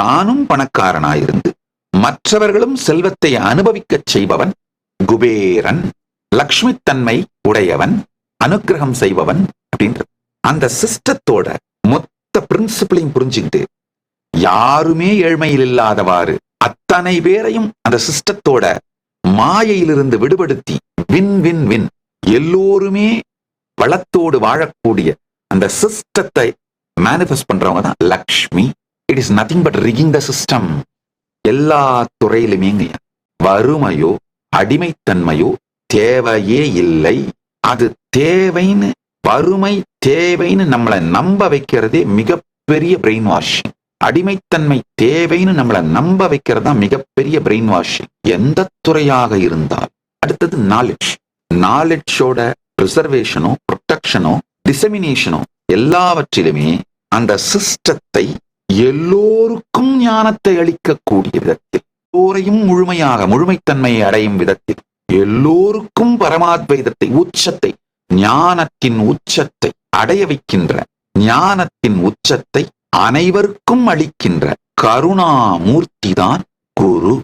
தானும் பணக்காரனாயிருந்து மற்றவர்களும் செல்வத்தை அனுபவிக்கச் செய்பவன் குபேரன் லக்ஷ்மி தன்மை உடையவன் அனுகிரகம் செய்பவன் அப்படின்றது. அந்த சிஸ்டத்தோட மொத்த பிரின்சிபிளையும் புரிஞ்சுக்கிட்டு யாருமே ஏழ்மையில் இல்லாதவாறு அத்தனை பேரையும் அந்த சிஸ்டத்தோட மாயையிலிருந்து விடுபடுத்தி வின் வின் வின் எல்லோருமே வளத்தோடு வாழக்கூடிய அந்த சிஸ்டத்தை மேனிஃபெஸ்ட் பண்றவங்க தான் Lakshmi. It is nothing but rigging the system எல்லா துறையிலுமே வறுமையோ அடிமைத்தன்மையோ தேவையே இல்லை. அது தேவைன்னு வறுமை தேவைன்னு நம்மளை நம்ப வைக்கிறதே மிகப்பெரிய பிரெயின் வாஷிங் அடிமைத்தன்மை தேவைன்னு நம்மளை நம்ப வைக்கிறது தான் மிகப்பெரிய பிரெயின் வாஷிங் எந்த துறையாக இருந்தால் அடுத்தது நாலெட்ஜ் நாலெட்ஜோட ப்ரிசர்வேஷனோ ப்ரொடெக்ஷனோ டிசமினேஷனோ எல்லாவற்றிலுமே அந்த சிஸ்டத்தை எல்லோருக்கும் ஞானத்தை அளிக்கக்கூடிய விதத்தில் எல்லோரையும் முழுமையாக முழுமைத்தன்மையை அடையும் விதத்தில் எல்லோருக்கும் பரமாத்வைதத்தை உச்சத்தை ஞானத்தின் உச்சத்தை அடைய வைக்கின்ற ஞானத்தின் உச்சத்தை அனைவருக்கும் அளிக்கின்ற கருணாமூர்த்திதான் குரு.